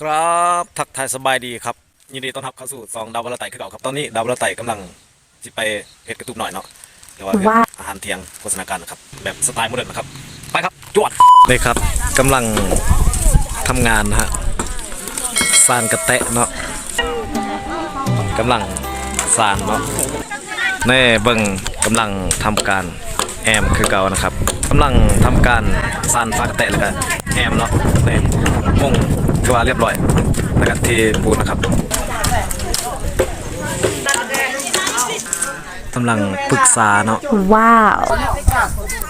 ครับทักทายสบายดีครับยินดีต้อนรับเข้าสู่ซองดาวบลไตคือเก่าครับตอนนี้ดาวบลไตกำลังจิไปเฮ็ดกระตุกหน่อยเนาะเรียกว่าว่าอาหารเที่ยงโฆษณาการนะครับแบบสไตล์โมเดิร์นนะครับไปครับจวดนี่ครับกำลังทำงานนะฮะสานกระแตะเนาะกำลังสานเนาะแน่เบิ่งกำลังทำการแอมคือเก่านะครับกำลังทำการสานฟ้ากระแตะแล้วก็แอมเนาะนี่มง คือว่าเรียบร้อยแล้วก็เทปูนนะครับกำลังปรึกษาเนาะว้าว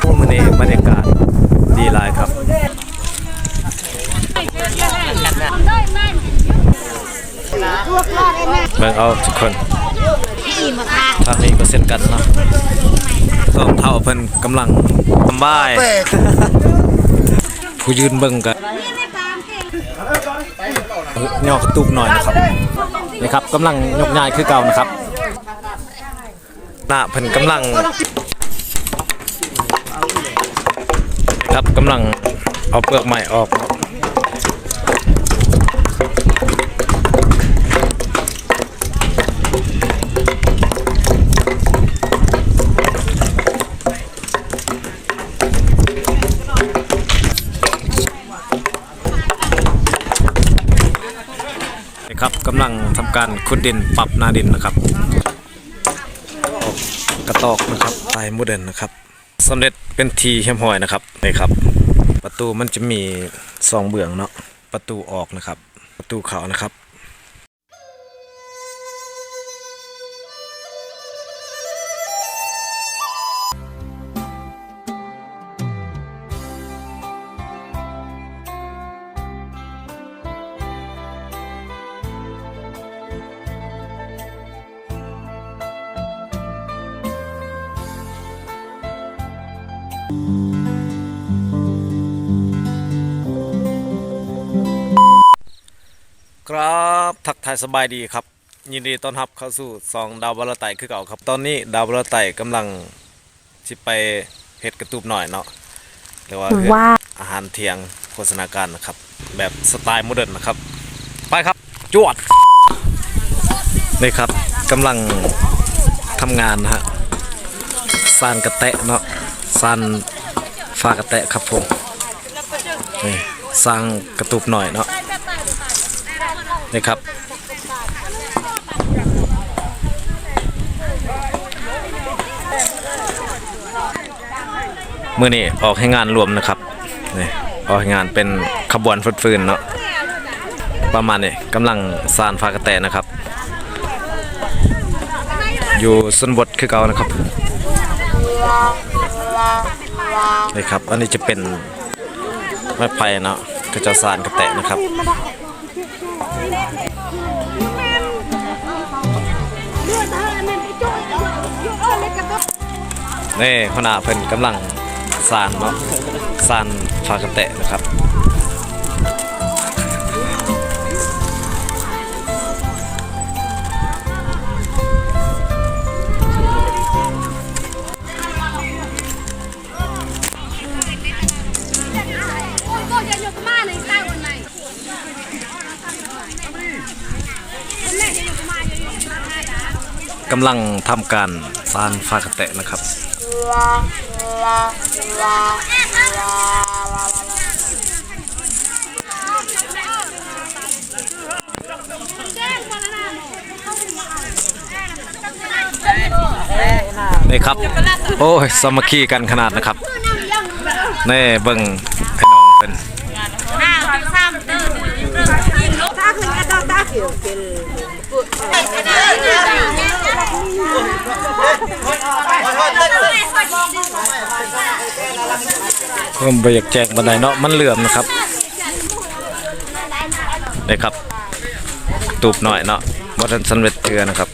โอ้มันนี่บรรยากาศดีหลายครับเบิ่งเอาทุกคนทางนี้ก็เช่นกันเนาะสองเท่าเพิ่นกำลังทำบ้ายผู้ยืนเบิ่งกัน ยอกระตุกหน่อยนะครับนะครับกำลังยกง่ายคือเก่านะครับหน้าเพิ่นกำลังครับกำลังเอาเปลือกใหม่ออกำลังทำการขุดดินปรับหนาดินนะครับ กระตอกนะครับลายโมเดิร์นนะครับสำเร็จเป็นทีเฮียมหอยนะครับนี่ครับ ประตูมันจะมีซองเบื้องเนาะประตูออกนะครับ ประตูเขานะครับายสบายดีครับ ยินดีต้อนรับเข้าสู่ซองดาวบลไตคือเก่าครับ ตอนนี้ดาวบลไตกำลังจิไปเฮ็ดกระตูบหน่อยเนาะเรียกว่าเฮ็ดว้าวอาหารเที่ยงโฆษณาการนะครับ แบบสไตล์โมเดิร์นนะครับ ไปครับจวดนี่ครับกำลังทำงานนะฮะสานกระแตะเนาะสานฟ้ากระแตะครับผมนี่สร้างกระตูบหน่อยเนาะนี่ครับ มื่อนี้ออกให้งานรวมนะครับนี่ออกให้งานเป็นขบวนฟืนๆเนาะประมาณนี้กำลังสานฟ้ากระแตนะครับ อยู่สนบทคือเก่านะครับนี่ครับ อันนี้จะเป็นไม้ไผ่เนาะก็จะสานกระแตนะครับนี่ขณะเพิ่นกำลัง ซานเนาะซานฟากาเตะนะครับกำลังทำการซานฟากาเตะนะครับ นี่ครับ โอ้ยสามัคคีกันขนาดนะครับ นี่เบิ่งให้น้องเป็นเพิ่มไป คนเบรกแจกบันไดเนาะมันเหลื่อมนะครับนี่ครับ ตูบหน่อยเนาะวัดสันเวทเทือนะครับ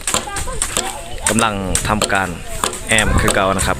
กำลังทำการแอมคือเก่านะครับ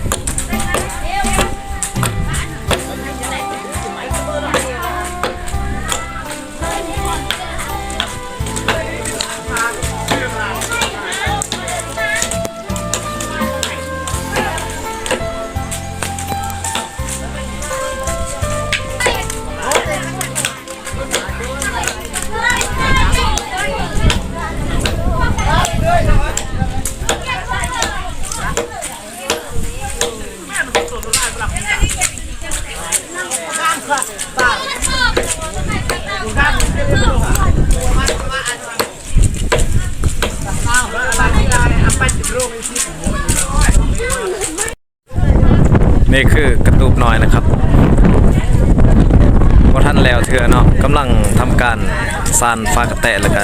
านฟ้ากระแตะแล้วก็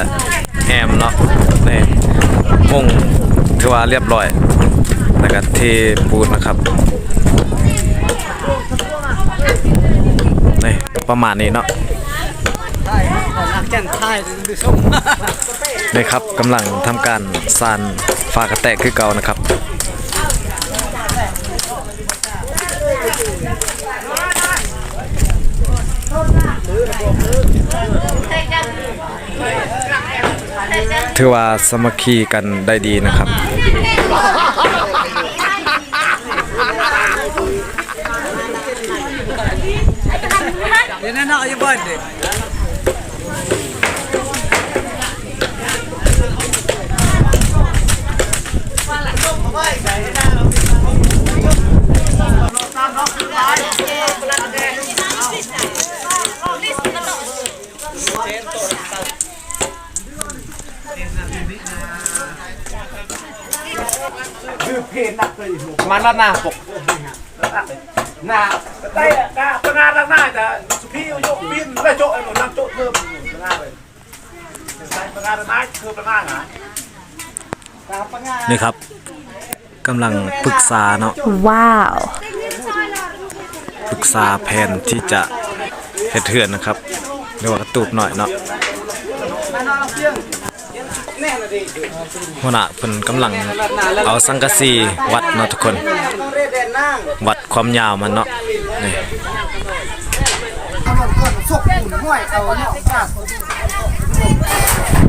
แอมเนาะนี่มุ่งถือว่าเรียบร้อยแล้วก็เทปูนนะครับนี่ประมาณนี้เนาะจังไทยดูส้มนี่ครับกำลังทำการซานฟ้ากระแตะคือเก่านะครับ ถือว่าสมัคคีกันได้ดีนะครับเดี๋ยวนั่น เนาะอยู่บ้านเด็กมันละหน้าปกหน้าได้หน้าประงานละหน้าจะสุพี่โยกบินและโจไอ้หนูนั่งโจเพิ่มประงานเลยประงานละหน้าคือประงานหานี่ครับกำลังปรึกษาเนาะ Wow. ปรึกษาแผนที่จะเฮ็ดเถื่อนนะครับเรียกว่ากระตูบหน่อยเนาะ หัวหน้าเพิ่นกำลังเอาสังกะสีวัดเนาะทุกคน วัดความยาวมันเนาะนี่สกปูนห้วยเอาเนาะจ้าอา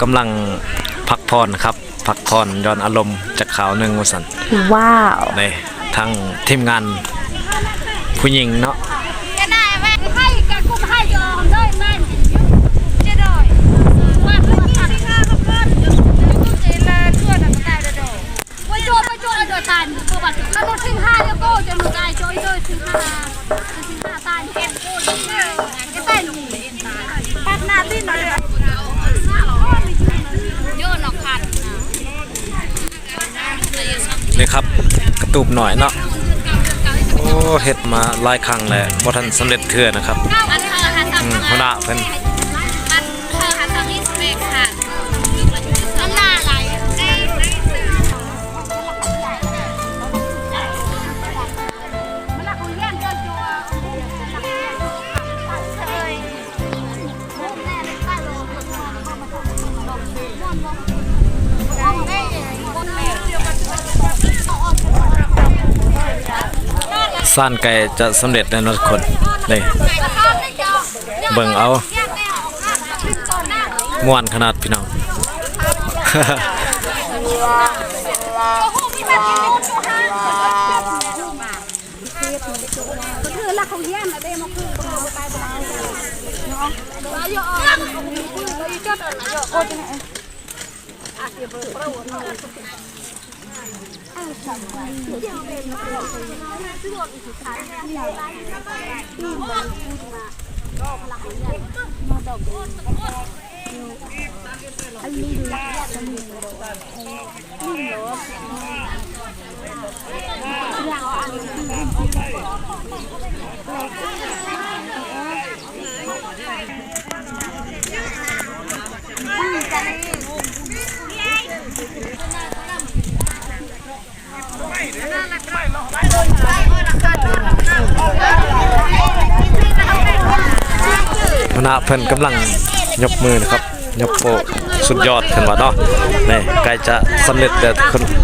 กำลังพักผ่อนครับ พักผ่อนย้อนอารมณ์จากข่าวหนึ่งวสัน Wow. ในทั้งทีมงานผู้หญิงเนาะ cái này về hay cả cũng hay giờ đây men chưa rồi qua cái gì đi ra không con cũng chỉ là chưa là cái này rồi quay cho quay cho rồi tàn cô bạn nó nó sinh hai นี่ครับ กระตูบหน่อยเนาะโอ้เฮ็ดมาหลายครั้งแล้วบ่ทันสำเร็จเทื่อนะครับมันเธอหาทางอืมหัวหน้าเพิ่นมัน ซ่านไก่จะสำเร็จแน่นอนทุกคนนี่เบิ่งเอาม่วนขนาดพี่น้องคือละของเยี่ยมอะเด้มาคือเอาไปบ่ได้เนาะว่าอยู่ออกคือก็อีจอดน่ะอยู่โอ้จังได๋อะเดี๋ยวเบิ่งเปล่าเนาะ ค ณะเพิ่นกำลังยกมือนะครับยกโปสุดยอดขึ้นว่าเนาะนี่ใกล้จะสำเร็จแล้วทุกคนมัน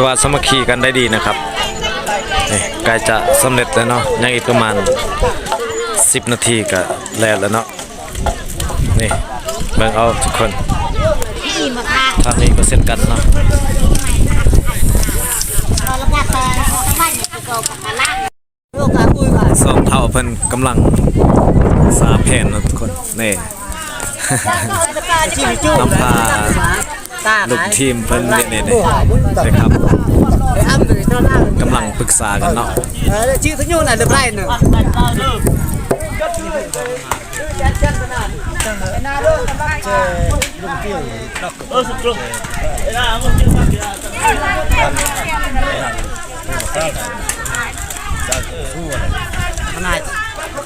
ถือว่าสมัคคีกันได้ดีนะครับนี่ใกล้จะสำเร็จแล้วเนาะยังอีกประมาณ 10 นาทีก็แล้วแล้วเนาะนี่เบิ่งเอาทุกคนทางนี้ก็เช่นกันเนาะสองเท่าเพิ่นกำลังสาแผนนะทุกคนนี่นำพา ลูกทีมเพิ่นเนี่ยเนี่ยเนี่ยครับ Để ăn rồi cho ra กำลังปรึกษากันเนาะ Ờ, chị thứ nhô là được lại nữa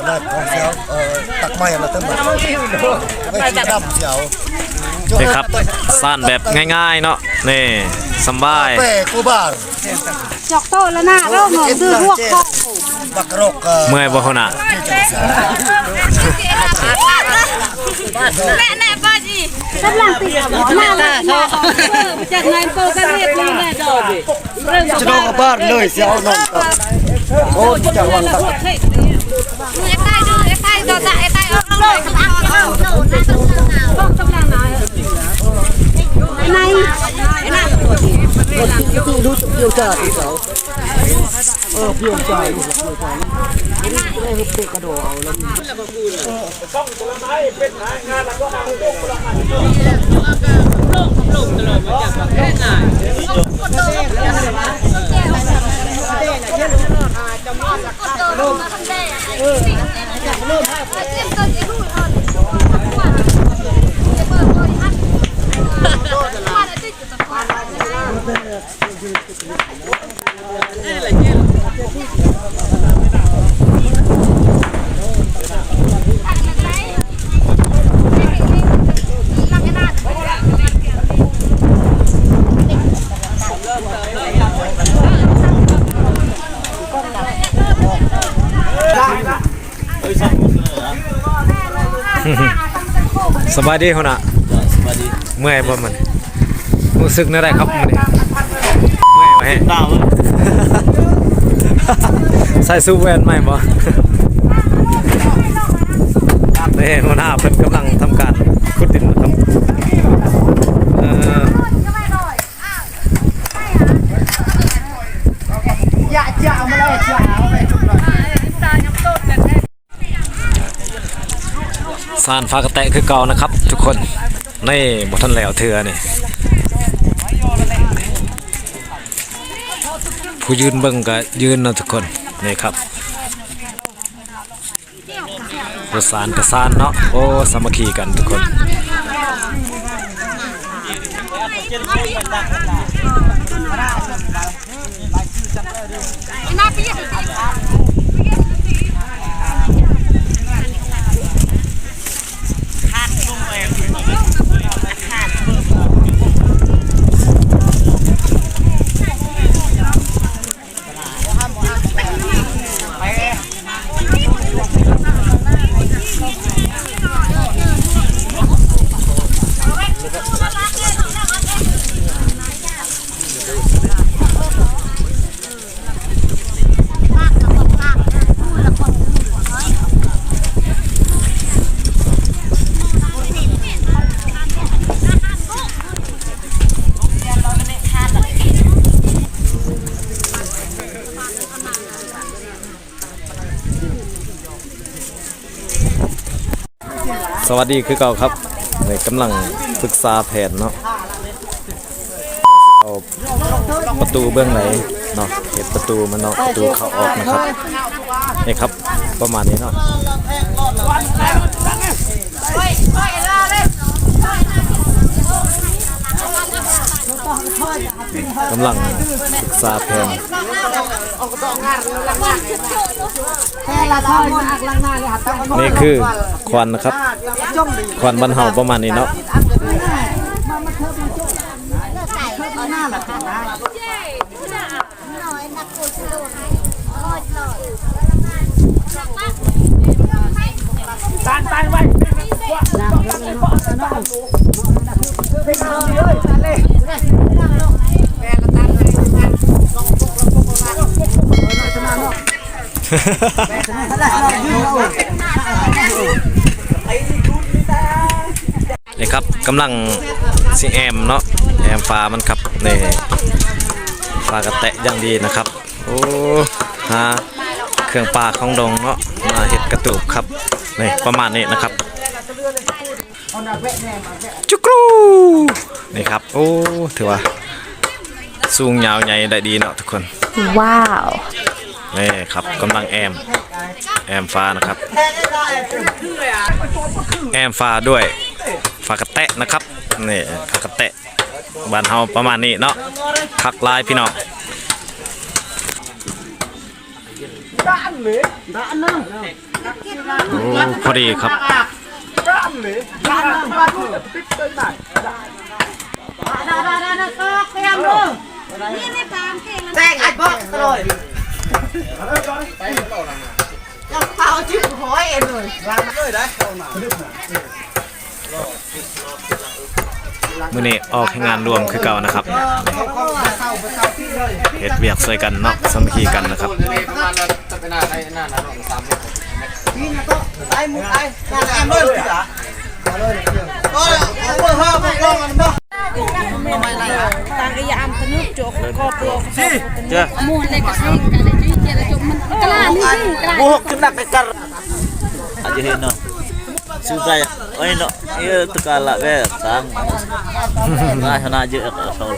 là con xéo ờ, tặc may là tân bật ไม่ชิดำเสียว นี่ครับซ่านแบบง่ายๆเนาะนี่สำบายเป้กูบ้าจอกโตแล้วนะเราหนองซื้อพวกข้อบักรกเอ่อเมื่อยบ่คนน่ะแม่แน่ป้าจีกำลังติดมาแล้วมาจากนายโปกันเรียบร้อยแล้วดอกเริ่มจะโดนกับบ้านเลยเสียวนอนโอ้จะวังตักไอ้ใต้ดูไอ้ใต้ตัวตาไอ้ใต้เอาเอาเลยเอาเอาเอาต้องกำลัง นายนาย Điều trợ thì xấu Ờ, phiêu trời Đây hụt tệ cả đồ ảo lắm โดนมาทำได้เออเริ่มให้เตรียมตัวเองดูอ่อนว่าจะเปิดตัวอีกอันว่าจะติดกับตะกอน สบายดีคนน่ะ สบายดี เมื่อยบ่มันรู้สึกนั่นได้ครับมัน นี่เมื่อยไหมดาวใส่ซูเวนไหมบ่นี่หัวหน้าเพิ่นกำลังทำการขุดดินนะครับเอ่อ Dạ, dạ, mà lại dạ, mày chụp lại สานฟ้ากระแตะคือเก่านะครับ ทุกคน นี่บ่ทันแล้วเถื่อนี่ ผู้ยืนเบิ่งก็ยืนนะทุกคนนี่ครับประสานประสานเนาะโอ้สามัคคีกันทุกคนน่าพี่ สวัสดีคือเก่าครับนี่กำลังปรึกษาแผนเนาะเอาประตูเบื้องไหนเนาะเห็ดประตูมันเนาะประตูเข้าออกนะครับนี่ครับ ประมาณนี้เนาะ กำลังปรึกษาแผนนี่คือควันนะครับ ควันบันเฮาประมาณนี้เนาะนี่ นี่ครับกำลังสิแอมเนาะแอมฟ้ามันครับนี่ฟ้ากระแตะอย่างดีนะครับโอ้หาเครื่องปลาของดงเนาะมาเห็ดกระตูบครับนี่ประมาณนี้นะครับ จุกรูนี่ครับ โอ้ถือว่าสูงยาวใหญ่ได้ดีเนาะทุกคน ว้าวนี่ครับกำลังแอม แอมฟ้านะครับ แอมฟ้าด้วยฟ้ากระแตะนะครับนี่ฟ้ากระแตะบ้านเฮาประมาณนี้เนาะคักลายพี่น้องโอ้พอดีครับ แตกอัดบอกตลอดยังเผาจิ้มหอยเอ็นเลยล้ายได้มื้อนี้ออกให้งานรวมคือเก่านะครับเฮ็ดเวียกช่วยกันเนาะสามัคคีกันนะครับนี่นะก็ไอ้มุกไอ้งานแอมเลยเหรอก็เอาเบอร์ห้าไปลองกันเนาะ Tang iya am tenu jok ko pro. เจ้ามูลเลยกให้กันเลยที่เจริญมันกล้านี่ chưa mua cái nắp cái cắt aja hết nó sudah ya oh ini iya tekala be sang nah hana aja sol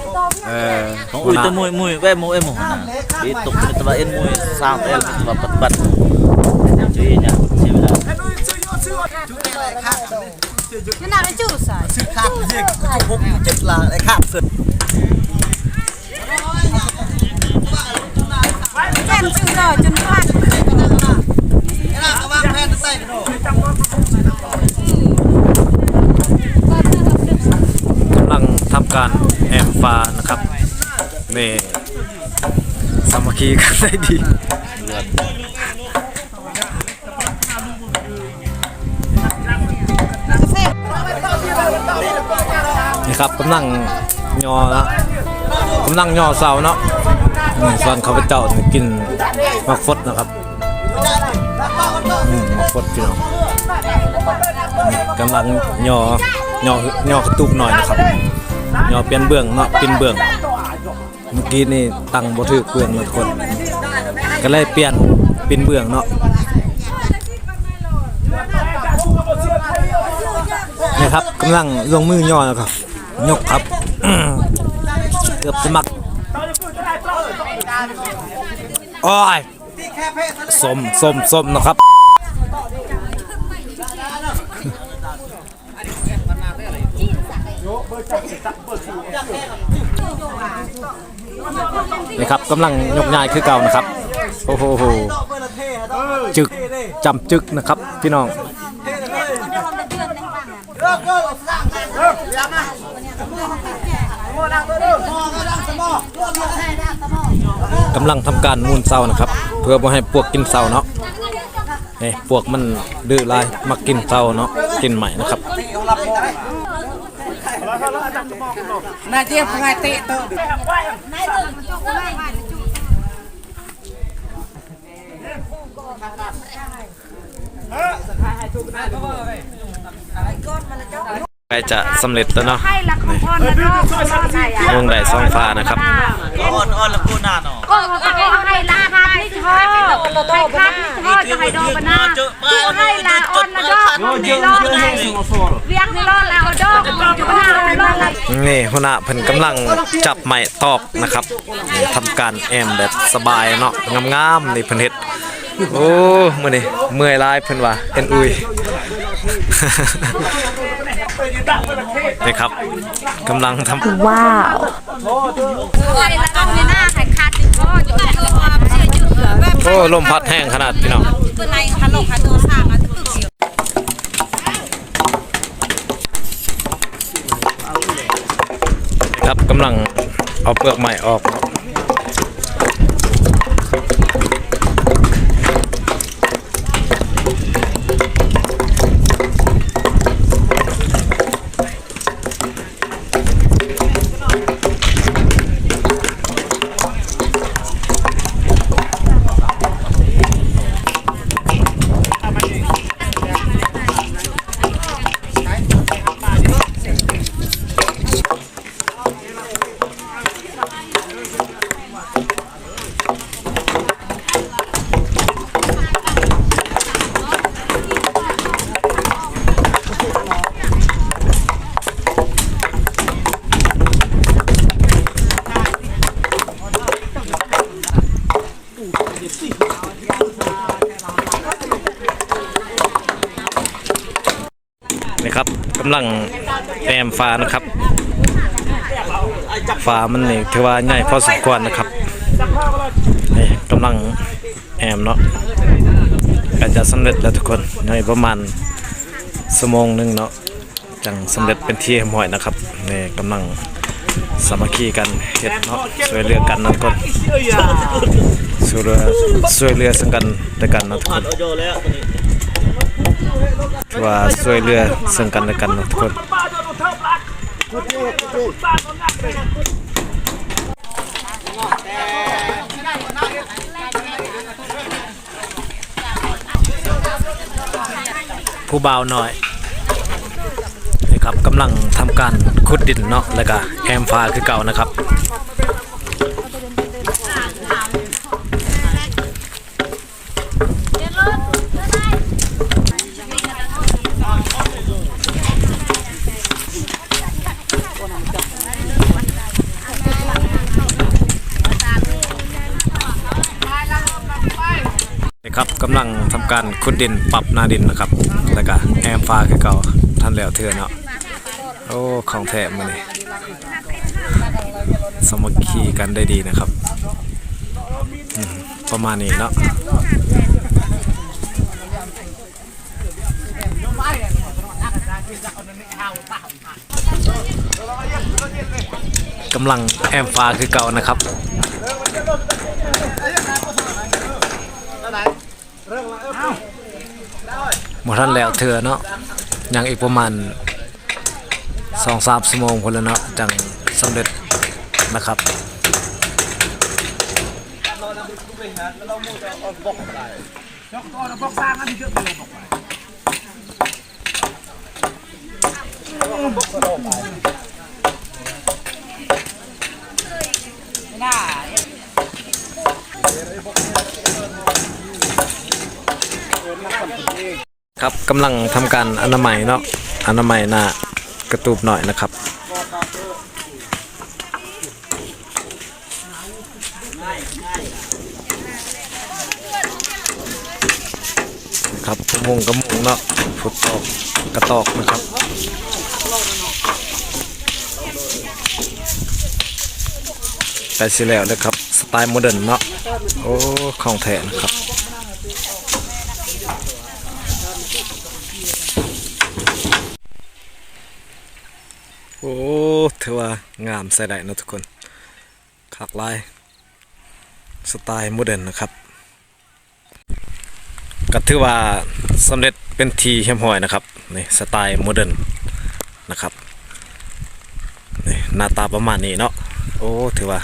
eh oh itu mui mui be mui mu hana itu kita bain mui sampai dapat bat นี่น่าจะจู้ใส่ขาดยิงจุกหกเจ็ดลาไอ้ขาดสุดแม่นจู้เลยจนพลาดกำลังทำการแอมฟ้านะครับนี่สามัคคีกันได้ดี ครับกำลังยอนะกำลังยอเสาเนาะส่วนข้าพเจ้านี่กินมักฟดนะครับมักฟดพี่น้องกำลังยอยอยอกระตุกหน่อยนะครับยอเปลี่ยนเบื้องเนาะกินเบื้องเมื่อกี้นี่ตั้งบ่ถือเบื้องนะทุกคน ก็เลยเปลี่ยนเป็นเบื้องเนาะนี่ครับกำลังลงมือย่อนะครับ ยกครับ เกือบสมัครโอ้ยสมสมสมนะครับนี่ครับกำลังยกย้ายคือเก่านะครับ โอ้โหจึกจำจึกนะครับพี่น้อง กำลังทำการมูลเสานะครับ เพื่อบ่ให้ปวกกินเสาเนาะนี่ปวกมันดื้อลายมักกินเสาเนาะกินใหม่นะครับน่าเจี๊ยบไงเตะเตะ ใกล้จะสำเร็จแล้วเนาะให้ละของพรนะเนาะใส่อะวงได้ซองฟ้านะครับ on on la kuna no ก็ให้ลาครับนี่ทอให้ครับนี่ทอจะให้ดอกบนาให้ลาอ่อนนะดอกในรอบไหนเรียกในรอบแล้วดอกจุฬาในรอบไหนนี่หัวหน้าเพิ่นกำลังจับไม้ตอกนะครับนี่ทำการแอมแบบสบายเนาะงามๆนี่เพิ่นเฮ็ดโอ้มื้อนี้เมื่อยหลายเพิ่นว่าเอ็นอุย นี่ครับกำลังทำว้าวโอ้ลมพัดแห้งขนาดพี่น้องเป็นไรคะครับกำลังเอาเปลือกไม้ออกำลังแอมฟ้านะครับฟ้ามันนี่ถือว่าใหญ่พอสมควรนะครับนี่กำลังแอมเนาะก็จะสำเร็จแล้วทุกคนในประมาณชั่วโมงหนึ่งเนาะจังสำเร็จเป็นที่เรียบร้อยนะครับนี่กำลังสามัคคีกันเฮ็ดเนาะช่วยเหลือกันนะทุกคนช่วยเหลือช่วยเหลือซึ่งกันและกันนะทุกคน ว่าช่วยเหลือซึ่งกันและกันทุกคนผู้บ่าวหน่อยนี่ครับกำลังทำการขุดดินเนาะแล้วก็แอมฟ้าคือเก่านะครับกำลังทำ การขุดดินปรับหน้าดินนะครับ แล้วก็แอมฟ้าคือเก่าท่านแล้วเถื่อเนาะโอ้ของแท้มาเลยสมัคคีกันได้ดีนะครับ ประมาณนี้เนาะกำลังแอมฟ้าคือเก่านะครับ หมดท่านแล้วเธอเนาะยังอีกประมาณสองสามชั่วโมงคนล้วเนาะจังสำเร็จนะครับครั กำลังทำการอนามัยเนาะอนามัยหน้ากระตูบหน่อยนะครับครับกระมุงกระมุงเนาะฟุตตอกกระตอกนะครับไปสิแล้วนะครับ สไตล์โมเดิร์นเนาะโอ้ของแท้นะครับ โอ้ ถือว่างามใส่ได้นะทุกคนคักลายสไตล์โมเดิร์นนะครับก็ถือว่าสำเร็จเป็นทีเฮมหอยนะครับนี่สไตล์โมเดิร์นนะครับนี่หน้าตาประมาณนี้เนาะโอ้ถือว่า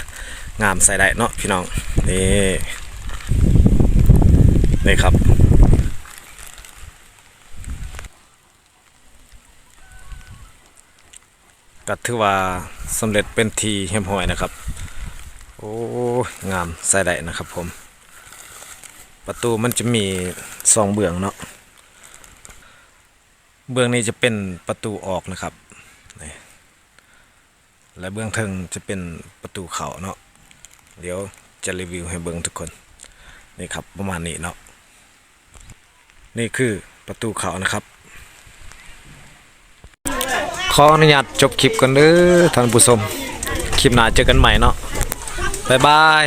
งามใส่ได้เนาะพี่น้องนี่นี่ครับ ก็ถือว่าสำเร็จเป็นทีเฮมหอยนะครับ โอ้งามใส่ได้นะครับผม ประตูมันจะมีสองเบื้องเนาะเบื้องนี้จะเป็นประตูออกนะครับ และเบื้องเทิงจะเป็นประตูเขาเนาะ เดี๋ยวจะรีวิวให้เบื้องทุกคน นี่ครับประมาณนี้เนาะ นี่คือประตูเขานะครับ ขออนุญาตจบคลิปกันเด้อท่านผู้ชม คลิปหน้าเจอกันใหม่เนาะบ๊ายบาย